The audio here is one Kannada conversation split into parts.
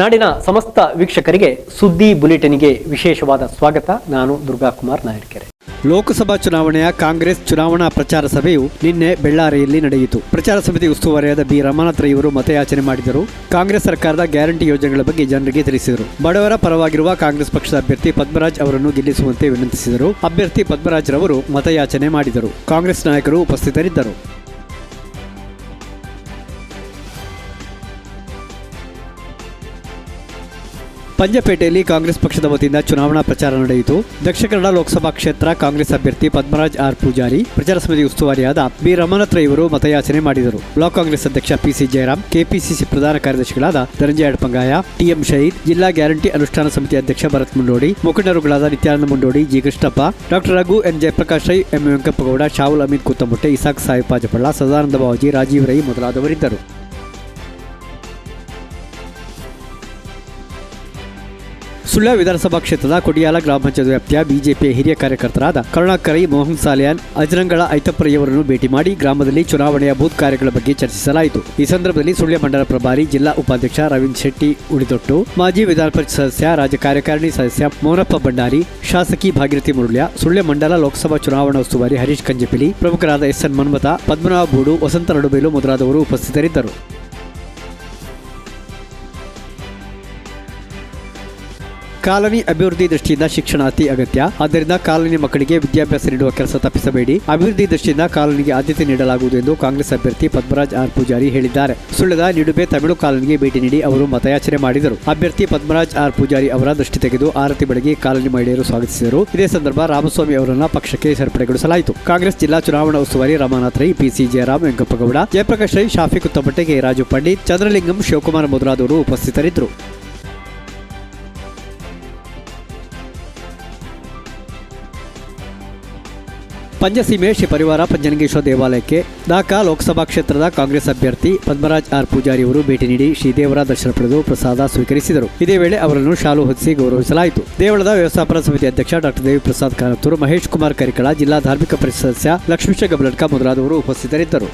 ನಾಡಿನ ಸಮಸ್ತ ವೀಕ್ಷಕರಿಗೆ ಸುದ್ದಿ ಬುಲೆಟಿನ್ಗೆ ವಿಶೇಷವಾದ ಸ್ವಾಗತ. ನಾನು ದುರ್ಗಾಕುಮಾರ್ ನಾಯರ್ಕೆರೆ ಲೋಕಸಭಾ ಚುನಾವಣೆಯ ಕಾಂಗ್ರೆಸ್ ಚುನಾವಣಾ ಪ್ರಚಾರ ಸಭೆಯು ನಿನ್ನೆ ಬೆಳ್ಳಾರಿಯಲ್ಲಿ ನಡೆಯಿತು. ಪ್ರಚಾರ ಸಮಿತಿ ಉಸ್ತುವಾರಿಯಾದ ಬಿ. ರಮಾನಾಥ್ ಇವರು ಮತಯಾಚನೆ ಮಾಡಿದರು. ಕಾಂಗ್ರೆಸ್ ಸರ್ಕಾರದ ಗ್ಯಾರಂಟಿ ಯೋಜನೆಗಳ ಬಗ್ಗೆ ಜನರಿಗೆ ತಿಳಿಸಿದರು. ಬಡವರ ಪರವಾಗಿರುವ ಕಾಂಗ್ರೆಸ್ ಪಕ್ಷದ ಅಭ್ಯರ್ಥಿ ಪದ್ಮರಾಜ್ ಅವರನ್ನು ಗೆಲ್ಲಿಸುವಂತೆ ವಿನಂತಿಸಿದರು. ಅಭ್ಯರ್ಥಿ ಪದ್ಮರಾಜ್ ರವರು ಮತಯಾಚನೆ ಮಾಡಿದರು. ಕಾಂಗ್ರೆಸ್ ನಾಯಕರು ಉಪಸ್ಥಿತರಿದ್ದರು. ಪಂಜಪೇಟೆಯಲ್ಲಿ ಕಾಂಗ್ರೆಸ್ ಪಕ್ಷದ ವತಿಯಿಂದ ಚುನಾವಣಾ ಪ್ರಚಾರ ನಡೆಯಿತು. ದಕ್ಷಿಣ ಕನ್ನಡ ಲೋಕಸಭಾ ಕ್ಷೇತ್ರ ಕಾಂಗ್ರೆಸ್ ಅಭ್ಯರ್ಥಿ ಪದ್ಮರಾಜ್ ಆರ್ ಪೂಜಾರಿ, ಪ್ರಚಾರ ಸಮಿತಿ ಉಸ್ತುವಾರಿಯಾದ ಬಿ ರಮಣತ್ರ ಇವರು ಮತಯಾಚನೆ ಮಾಡಿದರು. ಬ್ಲಾಕ್ ಕಾಂಗ್ರೆಸ್ ಅಧ್ಯಕ್ಷ ಪಿಸಿ ಜಯರಾಮ್, ಕೆಪಿಸಿಸಿ ಪ್ರಧಾನ ಕಾರ್ಯದರ್ಶಿಗಳಾದ ಧನಂಜಯ ಅಡ್ಪಂಗಾಯ ಟಿಎಂ ಶಹೀದ್, ಜಿಲ್ಲಾ ಗ್ಯಾರಂಟಿ ಅನುಷ್ಠಾನ ಸಮಿತಿ ಅಧ್ಯಕ್ಷ Bharat Mundodi, ಮುಖಂಡರುಗಳಾದ Nityananda Mundodi, G Krishnappa doctor Raghu N Jayaprakash Rai, M Venkappagowda, Shahul Amit Kuttamutte Isak Saheb Pajapalla, Sadananda Bavaji, Rajeev Rai ಮೊದಲಾದವರಿದ್ದರು. Sullia ವಿಧಾನಸಭಾ ಕ್ಷೇತ್ರದ ಕೊಡಿಯಾಲ ಗ್ರಾಮ ಪಂಚಾಯತ್ ವ್ಯಾಪ್ತಿಯ ಬಿಜೆಪಿ ಹಿರಿಯ ಕಾರ್ಯಕರ್ತರಾದ ಕರುಣಾಕರೈ, ಮೋಹನ್ ಸಾಲಿಯಾನ್, ಅಜರಂಗಳ ಐತಪ್ಪರಯ್ಯವರನ್ನು ಭೇಟಿ ಮಾಡಿ ಗ್ರಾಮದಲ್ಲಿ ಚುನಾವಣೆಯ ಬೂತ್ ಕಾರ್ಯಗಳ ಬಗ್ಗೆ ಚರ್ಚಿಸಲಾಯಿತು. ಈ ಸಂದರ್ಭದಲ್ಲಿ ಸುಳ್ಯ ಮಂಡಲ ಪ್ರಭಾರಿ ಜಿಲ್ಲಾ ಉಪಾಧ್ಯಕ್ಷ ರವೀಂದ್ ಶೆಟ್ಟಿ ಉಳಿದೊಟ್ಟು, ಮಾಜಿ ವಿಧಾನ ಪರಿಷತ್ ಸದಸ್ಯ ರಾಜ್ಯ ಕಾರ್ಯಕಾರಿಣಿ ಸದಸ್ಯ ಮೋನಪ್ಪ ಭಂಡಾರಿ, ಶಾಸಕಿ ಭಾಗೀರಥಿ ಮುರುಳ್ಯ, ಸುಳ್ಯ ಮಂಡಲ ಲೋಕಸಭಾ ಚುನಾವಣಾ ಉಸ್ತುವಾರಿ ಹರೀಶ್ ಕಂಜಪಿಲಿ, ಪ್ರಮುಖರಾದ ಎಸ್ ಎನ್ ಮನ್ಮಥ, ಪದ್ಮನಾಭ ಬೂಡು ವಸಂತ ನಡುಬೇಲು ಮೊದಲಾದವರು ಉಪಸ್ಥಿತರಿದ್ದರು. ಕಾಲನಿ ಅಭಿವೃದ್ಧಿ ದೃಷ್ಟಿಯಿಂದ ಶಿಕ್ಷಣ ಅತಿ ಅಗತ್ಯ. ಆದ್ದರಿಂದ ಕಾಲನಿ ಮಕ್ಕಳಿಗೆ ವಿದ್ಯಾಭ್ಯಾಸ ನೀಡುವ ಕೆಲಸ ತಪ್ಪಿಸಬೇಡಿ. ಅಭಿವೃದ್ಧಿ ದೃಷ್ಟಿಯಿಂದ ಕಾಲನಿಗೆ ಆದ್ಯತೆ ನೀಡಲಾಗುವುದು ಎಂದು ಕಾಂಗ್ರೆಸ್ ಅಭ್ಯರ್ಥಿ ಪದ್ಮರಾಜ್ ಆರ್ ಪೂಜಾರಿ ಹೇಳಿದ್ದಾರೆ. ಸುಳ್ಯದ ನಿಡುಬೆ ತಮಿಳು ಕಾಲನಿಗೆ ಭೇಟಿ ನೀಡಿ ಅವರು ಮತಯಾಚನೆ ಮಾಡಿದರು. ಅಭ್ಯರ್ಥಿ ಪದ್ಮರಾಜ್ ಆರ್ ಪೂಜಾರಿ ಅವರ ದೃಷ್ಟಿ ತೆಗೆದು ಆರತಿ ಬೆಳಗ್ಗೆ ಕಾಲನಿ ಮಹಿಳೆಯರು ಸ್ವಾಗತಿಸಿದರು. ಇದೇ ಸಂದರ್ಭ ರಾಮಸ್ವಾಮಿ ಅವರನ್ನು ಪಕ್ಷಕ್ಕೆ ಸೇರ್ಪಡೆಗೊಳಿಸಲಾಯಿತು. ಕಾಂಗ್ರೆಸ್ ಜಿಲ್ಲಾ ಚುನಾವಣಾ ಉಸ್ತುವಾರಿ ರಮಾನಾಥ್ ರೈ ಪಿಸಿ ಜಯರಾಮ್ ವೆಂಕಪ್ಪಗೌಡ ಜಯಪ್ರಕಾಶ್ ರೈ, ಶಾಫಿ ಕುತ್ತಮಟ್ಟೆ ಕೆ ರಾಜು ಪಂಡಿತ್, ಚಂದ್ರಲಿಂಗಂ, ಶಿವಕುಮಾರ್ ಮೊದಲಾದವರು ಉಪಸ್ಥಿತರಿದ್ದರು. ಪಂಜಸೀಮೆ ಶ್ರೀ ಪರಿವಾರ ಪಂಜನಗೇಶ್ವರ ದೇವಾಲಯಕ್ಕೆ ದಾಖಾ ಲೋಕಸಭಾ ಕ್ಷೇತ್ರದ ಕಾಂಗ್ರೆಸ್ ಅಭ್ಯರ್ಥಿ ಪದ್ಮರಾಜ್ ಆರ್ ಪೂಜಾರಿ ಅವರು ಭೇಟಿ ನೀಡಿ ಶ್ರೀದೇವರ ದರ್ಶನ ಪಡೆದು ಪ್ರಸಾದ ಸ್ವೀಕರಿಸಿದರು. ಇದೇ ವೇಳೆ ಅವರನ್ನು ಶಾಲು ಹೊದಿಸಿ ಗೌರವಿಸಲಾಯಿತು. ದೇವಳದ ವ್ಯವಸ್ಥಾಪನಾ ಸಮಿತಿ ಅಧ್ಯಕ್ಷ ಡಾಕ್ಟರ್ ದೇವಿ ಪ್ರಸಾದ್ ಕಾನತ್ತೂರು ಮಹೇಶ್ ಕುಮಾರ್ ಕರಿಕಳ, ಜಿಲ್ಲಾ ಧಾರ್ಮಿಕ ಪರಿಷತ್ ಸದಸ್ಯ ಲಕ್ಷ್ಮೀಶ ಗಬಲಡ್ಕ ಮೊದಲಾದವರು ಉಪಸ್ಥಿತರಿದ್ದರು.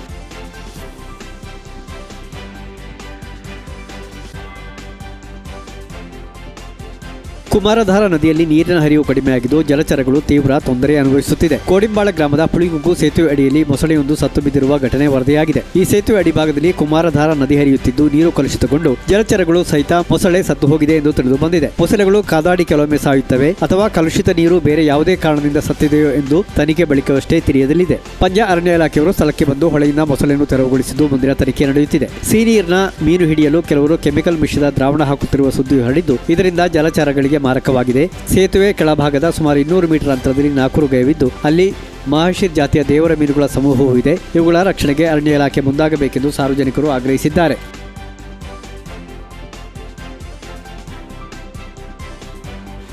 ಕುಮಾರಧಾರ ನದಿಯಲ್ಲಿ ನೀರಿನ ಹರಿವು ಕಡಿಮೆಯಾಗಿದ್ದು ಜಲಚರಗಳು ತೀವ್ರ ತೊಂದರೆ ಅನುಭವಿಸುತ್ತಿದೆ. ಕೋಡಿಂಬಾಳ ಗ್ರಾಮದ ಪುಳಿಗುಂಗು ಸೇತುವೆ ಅಡಿಯಲ್ಲಿ ಮೊಸಳೆಯೊಂದು ಸತ್ತು ಬಿದ್ದಿರುವ ಘಟನೆ ವರದಿಯಾಗಿದೆ. ಈ ಸೇತುವೆ ಅಡಿಭಾಗದಲ್ಲಿ ಕುಮಾರಧಾರ ನದಿ ಹರಿಯುತ್ತಿದ್ದು ನೀರು ಕಲುಷಿತಗೊಂಡು ಜಲಚರಗಳು ಸಹಿತ ಮೊಸಳೆ ಸತ್ತು ಹೋಗಿದೆ ಎಂದು ತಿಳಿದು ಬಂದಿದೆ. ಮೊಸಳೆಗಳು ಕಾದಾಡಿ ಕೆಲವೊಮ್ಮೆ ಸಾಯುತ್ತವೆ ಅಥವಾ ಕಲುಷಿತ ನೀರು ಬೇರೆ ಯಾವುದೇ ಕಾರಣದಿಂದ ಸತ್ತಿದೆಯೋ ಎಂದು ತನಿಖೆ ಬಳಿಕವಷ್ಟೇ ತಿಳಿಯದಲ್ಲಿದೆ. ಪಂಜ ಅರಣ್ಯ ಇಲಾಖೆಯವರು ಸ್ಥಳಕ್ಕೆ ಬಂದು ಹೊಳೆಯಿಂದ ಮೊಸಳೆಯನ್ನು ತೆರವುಗೊಳಿಸಿದ್ದು ಮುಂದಿನ ತನಿಖೆ ನಡೆಯುತ್ತಿದೆ. ಸಿನೀರ್ನ ಮೀನು ಹಿಡಿಯಲು ಕೆಲವರು ಕೆಮಿಕಲ್ ಮಿಶ್ರಿತ ದ್ರಾವಣ ಹಾಕುತ್ತಿರುವ ಸುದ್ದಿ ಹರಡಿದ್ದು, ಇದರಿಂದ ಜಲಚರಗಳಿಗೆ ಮಾರಕವಾಗಿದೆ. ಸೇತುವೆ ಕೆಳಭಾಗದ ಸುಮಾರು ಇನ್ನೂರು ಮೀಟರ್ ಅಂತರದಲ್ಲಿ ನಾಕೂರು ಗೈವಿದ್ದು ಅಲ್ಲಿ ಮಹರ್ಷಿರ್ ಜಾತಿಯ ದೇವರ ಮೀನುಗಳ ಸಮೂಹವೂ ಇದೆ. ಇವುಗಳ ರಕ್ಷಣೆಗೆ ಅರಣ್ಯ ಇಲಾಖೆ ಮುಂದಾಗಬೇಕೆಂದು ಸಾರ್ವಜನಿಕರು ಆಗ್ರಹಿಸಿದ್ದಾರೆ.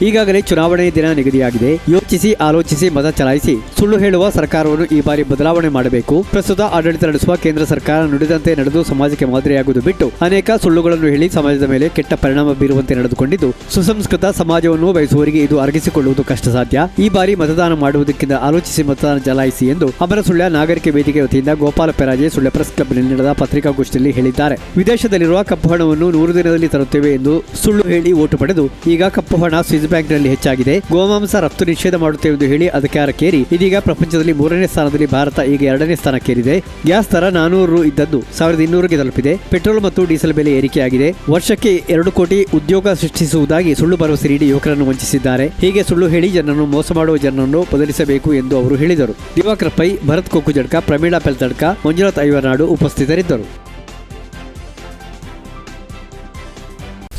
ಈಗಾಗಲೇ ಚುನಾವಣೆ ದಿನ ನಿಗದಿಯಾಗಿದೆ. ಯೋಚಿಸಿ, ಆಲೋಚಿಸಿ, ಮತ ಚಲಾಯಿಸಿ ಸುಳ್ಳು ಹೇಳುವ ಸರ್ಕಾರವನ್ನು ಈ ಬಾರಿ ಬದಲಾವಣೆ ಮಾಡಬೇಕು. ಪ್ರಸ್ತುತ ಆಡಳಿತ ನಡೆಸುವ ಕೇಂದ್ರ ಸರ್ಕಾರ ನುಡಿದಂತೆ ನಡೆದು ಸಮಾಜಕ್ಕೆ ಮಾದರಿಯಾಗುವುದು ಬಿಟ್ಟು ಅನೇಕ ಸುಳ್ಳುಗಳನ್ನು ಹೇಳಿ ಸಮಾಜದ ಮೇಲೆ ಕೆಟ್ಟ ಪರಿಣಾಮ ಬೀರುವಂತೆ ನಡೆದುಕೊಂಡಿದ್ದು, ಸುಸಂಸ್ಕೃತ ಸಮಾಜವನ್ನು ಬಯಸುವವರಿಗೆ ಇದು ಅರಗಿಸಿಕೊಳ್ಳುವುದು ಕಷ್ಟ ಸಾಧ್ಯ ಈ ಬಾರಿ ಮತದಾನ ಮಾಡುವುದಕ್ಕಿಂತ ಆಲೋಚಿಸಿ ಮತದಾನ ಚಲಾಯಿಸಿ ಎಂದು ಅಮರ ಸುಳ್ಯ ನಾಗರಿಕ ವೇದಿಕೆ ವತಿಯಿಂದ ಗೋಪಾಲ ಪೆರಾಜೆ ಸುಳ್ಯ ಪ್ರೆಸ್ ಕ್ಲಬ್ನಲ್ಲಿ ನಡೆದ ಪತ್ರಿಕಾಗೋಷ್ಠಿಯಲ್ಲಿ ಹೇಳಿದ್ದಾರೆ. ವಿದೇಶದಲ್ಲಿರುವ ಕಪ್ಪು ಹಣವನ್ನು ನೂರು ದಿನದಲ್ಲಿ ತರುತ್ತೇವೆ ಎಂದು ಸುಳ್ಳು ಹೇಳಿ ಓಟು ಪಡೆದು, ಈಗ ಕಪ್ಪು ಹಣ ಸ್ವಿಸ್ ಬ್ಯಾಂಕ್ನಲ್ಲಿ ಹೆಚ್ಚಾಗಿದೆ. ಗೋಮಾಂಸ ರಫ್ತು ನಿಷೇಧ ಮಾಡುತ್ತೇವೆ ಎಂದು ಹೇಳಿ ಅಧಿಕಾರಕ್ಕೇರಿ ಇದೀಗ ಪ್ರಪಂಚದಲ್ಲಿ ಮೂರನೇ ಸ್ಥಾನದಲ್ಲಿ ಭಾರತ ಈಗ ಎರಡನೇ ಸ್ಥಾನಕ್ಕೇರಿದೆ. ಗ್ಯಾಸ್ ದರ ನಾನೂರು ರು ಇದ್ದದ್ದು ಸಾವಿರದ ಇನ್ನೂರಿಗೆ ತಲುಪಿದೆ. ಪೆಟ್ರೋಲ್ ಮತ್ತು ಡೀಸೆಲ್ ಬೆಲೆ ಏರಿಕೆಯಾಗಿದೆ. ವರ್ಷಕ್ಕೆ ಎರಡು ಕೋಟಿ ಉದ್ಯೋಗ ಸೃಷ್ಟಿಸುವುದಾಗಿ ಸುಳ್ಳು ಭರವಸೆ ನೀಡಿ ಯುವಕರನ್ನು ವಂಚಿಸಿದ್ದಾರೆ. ಹೀಗೆ ಸುಳ್ಳು ಹೇಳಿ ಜನರನ್ನು ಮೋಸ ಮಾಡುವ ಜನರನ್ನು ಬದಲಿಸಬೇಕು ಎಂದು ಅವರು ಹೇಳಿದರು. ದಿವಾಕರ ಪೈ, ಭರತ್ ಕೊಕ್ಕುಜಡ್ಕ ಪ್ರಮೀಳಾ ಪೆಲ್ತಡ್ಕ ಮಂಜುನಾಥ್ ಐವರ್ನಾಡು ಉಪಸ್ಥಿತರಿದ್ದರು.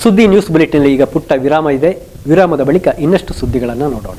ಸುದ್ದಿ ನ್ಯೂಸ್ ಬುಲೆಟಿನಲ್ಲಿ ಈಗ ಪುಟ್ಟ ವಿರಾಮ ಇದೆ. ವಿರಾಮದ ಬಳಿಕ ಇನ್ನಷ್ಟು ಸುದ್ದಿಗಳನ್ನು ನೋಡೋಣ.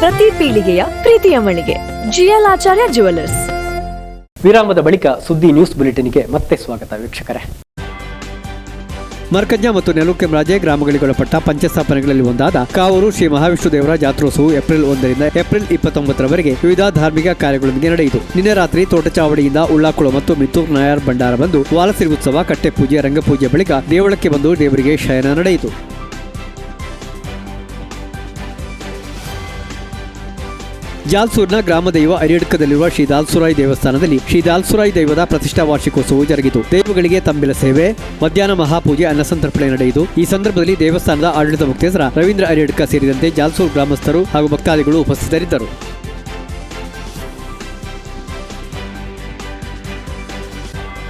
ಪ್ರತಿ ಪೀಳಿಗೆಯ ಪ್ರೀತಿಯ ಮಳಿಗೆ. ಜಿಎಲ್ ಆಚಾರ್ಯ ಜುವೆಲ್ಲರ್ಸ್ ವಿರಾಮದ ಬಳಿಕ ಸುದ್ದಿ ನ್ಯೂಸ್ ಬುಲೆಟಿನ್ಗೆ ಮತ್ತೆ ಸ್ವಾಗತ ವೀಕ್ಷಕರೇ. ಮರ್ಕಜ್ಜ ಮತ್ತು ನೆಲುಕೆಂರಾಜೆ ಗ್ರಾಮಗಳಿಗೊಳಪಟ್ಟ ಪಂಚಸ್ಥಾಪನೆಗಳಲ್ಲಿ ಒಂದಾದ ಕಾವೂರು ಶ್ರೀ ಮಹಾವಿಷ್ಣು ದೇವರ ಜಾತ್ರೋತ್ಸವ ಏಪ್ರಿಲ್ ಒಂದರಿಂದ ಏಪ್ರಿಲ್ ಇಪ್ಪತ್ತೊಂಬತ್ತರವರೆಗೆ ವಿವಿಧ ಧಾರ್ಮಿಕ ಕಾರ್ಯಗಳೊಂದಿಗೆ ನಡೆಯಿತು. ನಿನ್ನೆ ರಾತ್ರಿ ತೋಟಚಾವಡಿಯಿಂದ ಉಳ್ಳಾಕುಳ ಮತ್ತು ಮಿತ್ತೂರು ನಾಯರ್ ಭಂಡಾರ ಬಂದು ವಾಲಸಿರಿ ಉತ್ಸವ ಕಟ್ಟೆ ಪೂಜೆ ರಂಗಪೂಜೆ ಬಳಿಕ ದೇವಳಕ್ಕೆ ಬಂದು ದೇವರಿಗೆ ಶಯನ ನಡೆಯಿತು. ಜಾಲ್ಸೂರ್ನ ಗ್ರಾಮ ದೈವ ಅರಿಯಡ್ಕದಲ್ಲಿರುವ ಶ್ರೀ ದಾಲ್ಸುರಾಯಿ ದೇವಸ್ಥಾನದಲ್ಲಿ ಶ್ರೀ ದಾಲ್ಸುರಾಯಿ ದೈವದ ಪ್ರತಿಷ್ಠಾ ವಾರ್ಷಿಕೋತ್ಸವವು ಜರುಗಿತು. ದೇವಗಳಿಗೆ ತಂಬಿಲ ಸೇವೆ, ಮಧ್ಯಾಹ್ನ ಮಹಾಪೂಜೆ ಅನ್ನಸಂತರ್ಪಣೆ ನಡೆಯಿತು. ಈ ಸಂದರ್ಭದಲ್ಲಿ ದೇವಸ್ಥಾನದ ಆಡಳಿತ ಮುಖ್ಯಸ್ಥರ ರವೀಂದ್ರ ಅರಿಯಡ್ಕ ಸೇರಿದಂತೆ ಜಾಲ್ಸೂರ್ ಗ್ರಾಮಸ್ಥರು ಹಾಗೂ ಭಕ್ತಾದಿಗಳು ಉಪಸ್ಥಿತರಿದ್ದರು.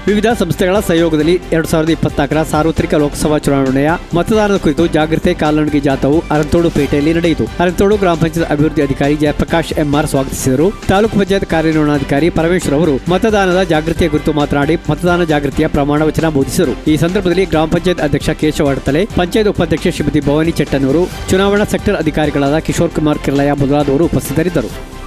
ವಿವಿಧ ಸಂಸ್ಥೆಗಳ ಸಹಯೋಗದಲ್ಲಿ ಎರಡು ಸಾವಿರದ ಇಪ್ಪತ್ನಾಲ್ಕರ ಸಾರ್ವತ್ರಿಕ ಲೋಕಸಭಾ ಚುನಾವಣೆಯ ಮತದಾನದ ಕುರಿತು ಜಾಗೃತಿ ಕಾಲ್ನಡಿಗೆ ಜಾಥವು ಅರಂತೋಡು ಪೇಟೆಯಲ್ಲಿ ನಡೆಯಿತು. ಅರಂತೋಡು ಗ್ರಾಮ ಪಂಚಾಯತ್ ಅಭಿವೃದ್ಧಿ ಅಧಿಕಾರಿ ಜಯಪ್ರಕಾಶ್ ಎಂಆರ್ ಸ್ವಾಗತಿಸಿದರು. ತಾಲೂಕು ಪಂಚಾಯತ್ ಕಾರ್ಯನಿರ್ವಹಣಾಧಿಕಾರಿ ಪರಮೇಶ್ವರ್ ಅವರು ಮತದಾನದ ಜಾಗೃತಿಯ ಕುರಿತು ಮಾತನಾಡಿ ಮತದಾನ ಜಾಗೃತಿಯ ಪ್ರಮಾಣ ವಚನ ಬೋಧಿಸಿದರು. ಈ ಸಂದರ್ಭದಲ್ಲಿ ಗ್ರಾಮ ಪಂಚಾಯತ್ ಅಧ್ಯಕ್ಷ ಕೇಶವ ಅಡತಲೆ, ಪಂಚಾಯತ್ ಉಪಾಧ್ಯಕ್ಷ ಶ್ರೀಮತಿ ಭವಾನಿ ಚೆಟ್ಟನೂರು, ಚುನಾವಣಾ ಸೆಕ್ಟರ್ ಅಧಿಕಾರಿಗಳಾದ ಕಿಶೋರ್ ಕುಮಾರ್ ಕಿರ್ಲಯ ಮೊದಲಾದವರು ಉಪಸ್ಥಿತರಿದ್ದರು.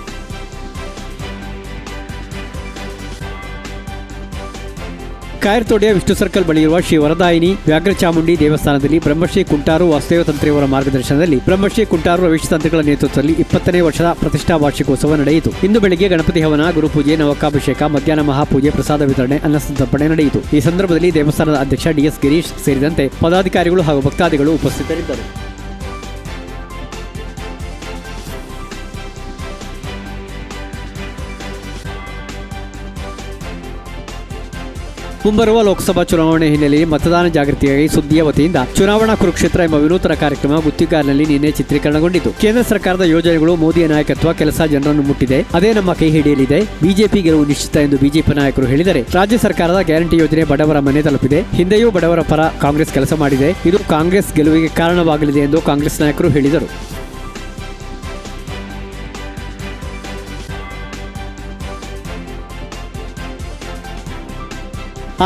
ಕಾಯರ್ತೋಡಿಯ ವಿಷ್ಣು ಸರ್ಕಲ್ ಬಳಿ ಇರುವ ಶ್ರೀ ವರದಾಯಿನಿ ವ್ಯಾಘ್ರಚಾಮುಂಡಿ ದೇವಸ್ಥಾನದಲ್ಲಿ ಬ್ರಹ್ಮಶ್ರೀ ಕುಂಟಾರು ವಾಸುದೇವ ತಂತ್ರಿಯವರ ಮಾರ್ಗದರ್ಶನದಲ್ಲಿ ಬ್ರಹ್ಮಶ್ರೀ ಕುಂಟಾರು ರವಿಶ್ ತಂತ್ರಿಗಳ ನೇತೃತ್ವದಲ್ಲಿ ಇಪ್ಪತ್ತನೇ ವರ್ಷದ ಪ್ರತಿಷ್ಠಾ ವಾರ್ಷಿಕೋತ್ಸವ ನಡೆಯಿತು. ಇಂದು ಬೆಳಗ್ಗೆ ಗಣಪತಿ ಹವನ ಗುರುಪೂಜೆ ನವಕಾಭಿಷೇಕ, ಮಧ್ಯಾಹ್ನ ಮಹಾಪೂಜೆ, ಪ್ರಸಾದ ವಿತರಣೆ ಅನ್ನಸಂತರ್ಪಣೆ ನಡೆಯಿತು. ಈ ಸಂದರ್ಭದಲ್ಲಿ ದೇವಸ್ಥಾನದ ಅಧ್ಯಕ್ಷ ಡಿಎಸ್ ಗಿರೀಶ್ ಸೇರಿದಂತೆ ಪದಾಧಿಕಾರಿಗಳು ಹಾಗೂ ಭಕ್ತಾದಿಗಳು ಉಪಸ್ಥಿತರಿದ್ದರು. ಮುಂಬರುವ ಲೋಕಸಭಾ ಚುನಾವಣೆ ಹಿನ್ನೆಲೆಯಲ್ಲಿ ಮತದಾನ ಜಾಗೃತಿಗಾಗಿ ಸುದ್ದಿಯ ವತಿಯಿಂದ ಚುನಾವಣಾ ಕುರುಕ್ಷೇತ್ರ ಎಂಬ ವಿನೂತನ ಕಾರ್ಯಕ್ರಮ ಗುತ್ತಿಗಾರಿನಲ್ಲಿ ನಿನ್ನೆ ಚಿತ್ರೀಕರಣಗೊಂಡಿತು. ಕೇಂದ್ರ ಸರ್ಕಾರದ ಯೋಜನೆಗಳು ಮೋದಿಯ ನಾಯಕತ್ವ, ಕೆಲಸ ಜನರನ್ನು ಮುಟ್ಟಿದೆ. ಅದೇ ನಮ್ಮ ಕೈ ಹಿಡಿಯಲಿದೆ. ಬಿಜೆಪಿ ಗೆಲುವು ನಿಶ್ಚಿತ ಎಂದು ಬಿಜೆಪಿ ನಾಯಕರು ಹೇಳಿದರೆ ರಾಜ್ಯ ಸರ್ಕಾರದ ಗ್ಯಾರಂಟಿ ಯೋಜನೆ ಬಡವರ ಮನೆ ತಲುಪಿದೆ. ಹಿಂದೆಯೂ ಬಡವರ ಪರ ಕಾಂಗ್ರೆಸ್ ಕೆಲಸ ಮಾಡಿದೆ. ಇದು ಕಾಂಗ್ರೆಸ್ ಗೆಲುವಿಗೆ ಕಾರಣವಾಗಲಿದೆ ಎಂದು ಕಾಂಗ್ರೆಸ್ ನಾಯಕರು ಹೇಳಿದರು.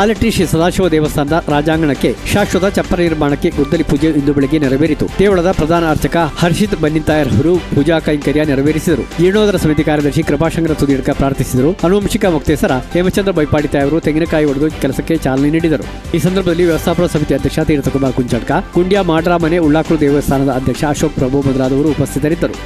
ಆಲಟ್ಟಿ ಶ್ರೀ ಸದಾಶಿವ ದೇವಸ್ಥಾನದ ರಾಜಾಂಗಣಕ್ಕೆ ಶಾಶ್ವತ ಚಪ್ಪರ ನಿರ್ಮಾಣಕ್ಕೆ ಗುದ್ದಲಿ ಪೂಜೆ ಇಂದು ಬೆಳಗ್ಗೆ ನೆರವೇರಿತು. ದೇವಳದ ಪ್ರಧಾನ ಅರ್ಚಕ ಹರ್ಷಿತ್ ಬನ್ನಿತಾಯರ್ ಅವರು ಪೂಜಾ ಕೈಂಕರ್ಯ ನೆರವೇರಿಸಿದರು. ಜೀರ್ಣೋದರ ಸಮಿತಿ ಕಾರ್ಯದರ್ಶಿ ಕೃಪಾಶಂಕರ ಸುದೀರ್ಘ ಪ್ರಾರ್ಥಿಸಿದರು. ಅನುವಂಶಿಕ ಮುಕ್ತೇಸರ ಹೇಮಚಂದ್ರ ಬೈಪಾಡಿತಾಯ ಅವರು ತೆಂಗಿನಕಾಯಿ ಒಡೆದು ಕೆಲಸಕ್ಕೆ ಚಾಲನೆ ನೀಡಿದರು. ಈ ಸಂದರ್ಭದಲ್ಲಿ ವ್ಯವಸ್ಥಾಪನಾ ಸಮಿತಿ ಅಧ್ಯಕ್ಷ ತೀರ್ಥಕುಮಾರ್ ಕುಂಚಡ್ಕ, ಕುಂಡ್ಯ ಮಾಡ್ರಾ ಮನೆ ಉಳ್ಳಾಕ್ರು ದೇವಸ್ಥಾನದ ಅಧ್ಯಕ್ಷ ಅಶೋಕ್ ಪ್ರಭು ಮೊದಲಾದವರು ಉಪಸ್ಥಿತರಿದ್ದರು.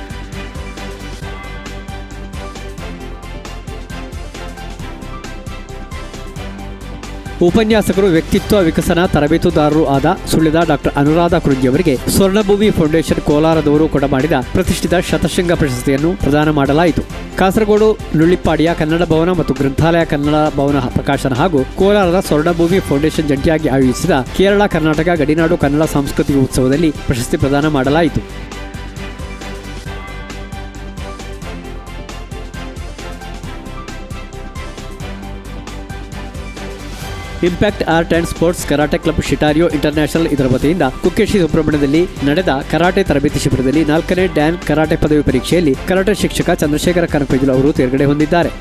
ಉಪನ್ಯಾಸಕರು ವ್ಯಕ್ತಿತ್ವ ವಿಕಸನ ತರಬೇತುದಾರರು ಆದ ಸುಳ್ಳಿದ ಡಾಕ್ಟರ್ ಅನುರಾಧ ಕುರುಂಜಿ ಅವರಿಗೆ ಸ್ವರ್ಣಭೂಮಿ ಫೌಂಡೇಶನ್ ಕೋಲಾರದವರು ಕೊಡಮಾಡಿದ ಪ್ರತಿಷ್ಠಿತ ಶತಶೃಂಗ ಪ್ರಶಸ್ತಿಯನ್ನು ಪ್ರದಾನ ಮಾಡಲಾಯಿತು. ಕಾಸರಗೋಡು, ನುಳ್ಳಿಪ್ಪಾಡಿಯ ಕನ್ನಡ ಭವನ ಮತ್ತು ಗ್ರಂಥಾಲಯ ಕನ್ನಡ ಭವನ ಪ್ರಕಾಶನ ಹಾಗೂ ಕೋಲಾರದ ಸ್ವರ್ಣಭೂಮಿ ಫೌಂಡೇಶನ್ ಜಂಟಿಯಾಗಿ ಆಯೋಜಿಸಿದ ಕೇರಳ, ಕರ್ನಾಟಕ, ಗಡಿನಾಡು ಕನ್ನಡ ಸಾಂಸ್ಕೃತಿಕ ಉತ್ಸವದಲ್ಲಿ ಪ್ರಶಸ್ತಿ ಪ್ರದಾನ ಮಾಡಲಾಯಿತು. Impact art and sports karate club Shitoryu international ಇದರ ವತಿಯಿಂದ ಕುಕ್ಕೆಶಿ ಸುಬ್ರಹ್ಮಣ್ಯದಲ್ಲಿ ನಡೆದ ಕರಾಟೆ ತರಬೇತಿ ಶಿಬಿರದಲ್ಲಿ ನಾಲ್ಕನೇ ಡ್ಯಾನ್ ಕರಾಟೆ ಪದವಿ ಪರೀಕ್ಷೆಯಲ್ಲಿ ಕರಾಟೆ ಶಿಕ್ಷಕ ಚಂದ್ರಶೇಖರ ಕನಕಪೇಜುಲು ಅವರು ತೇರ್ಗಡೆ ಹೊಂದಿದ್ದಾರೆ.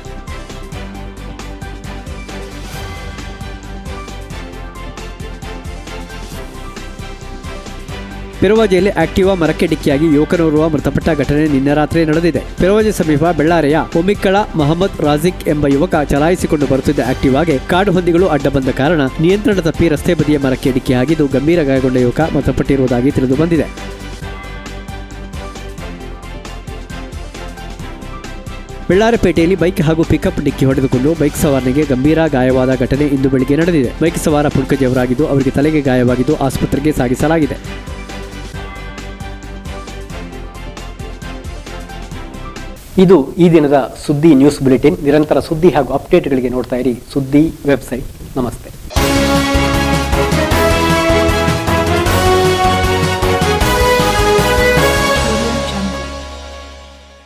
ಪೆರುವಾಜೆಯಲ್ಲಿ ಆಕ್ಟಿವಾ ಮರಕ್ಕೆ ಡಿಕ್ಕಿಯಾಗಿ ಯುವಕನೋರ್ವ ಮೃತಪಟ್ಟ ಘಟನೆ ನಿನ್ನೆ ರಾತ್ರಿ ನಡೆದಿದೆ. ಪೆರುವಾಜೆ ಸಮೀಪ ಬೆಳ್ಳಾರೆಯ ಒಮಿಕ್ಕಳ ಮಹಮ್ಮದ್ ರಾಜಿಕ್ ಎಂಬ ಯುವಕ ಚಲಾಯಿಸಿಕೊಂಡು ಬರುತ್ತಿದ್ದ ಆಕ್ಟಿವಾಗೆ ಕಾಡು ಹೊಂದಿಗಳು ಅಡ್ಡ ಬಂದ ಕಾರಣ ನಿಯಂತ್ರಣ ತಪ್ಪಿ ರಸ್ತೆ ಬದಿಯ ಮರಕ್ಕೆ ಡಿಕ್ಕಿಯಾಗಿದ್ದು ಗಂಭೀರ ಗಾಯಗೊಂಡ ಯುವಕ ಮೃತಪಟ್ಟಿರುವುದಾಗಿ ತಿಳಿದು ಬಂದಿದೆ. ಬೆಳ್ಳಾರಪೇಟೆಯಲ್ಲಿ ಬೈಕ್ ಹಾಗೂ ಪಿಕಪ್ ಡಿಕ್ಕಿ ಹೊಡೆದುಕೊಂಡು ಬೈಕ್ ಸವಾರನಿಗೆ ಗಂಭೀರ ಗಾಯವಾದ ಘಟನೆ ಇಂದು ಬೆಳಿಗ್ಗೆ ನಡೆದಿದೆ. ಬೈಕ್ ಸವಾರ ಪುಡ್ಕಜಿಯವರಾಗಿದ್ದು ಅವರಿಗೆ ತಲೆಗೆ ಗಾಯವಾಗಿದ್ದು ಆಸ್ಪತ್ರೆಗೆ ಸಾಗಿಸಲಾಗಿದೆ. ಇದು ಈ ದಿನದ ಸುದ್ದಿ ನ್ಯೂಸ್ ಬುಲೆಟಿನ್. ನಿರಂತರ ಸುದ್ದಿ ಹಾಗೂ ಅಪ್ಡೇಟ್ಗಳಿಗೆ ನೋಡ್ತಾ ಇರಿ ಸುದ್ದಿ ವೆಬ್ಸೈಟ್. ನಮಸ್ತೆ.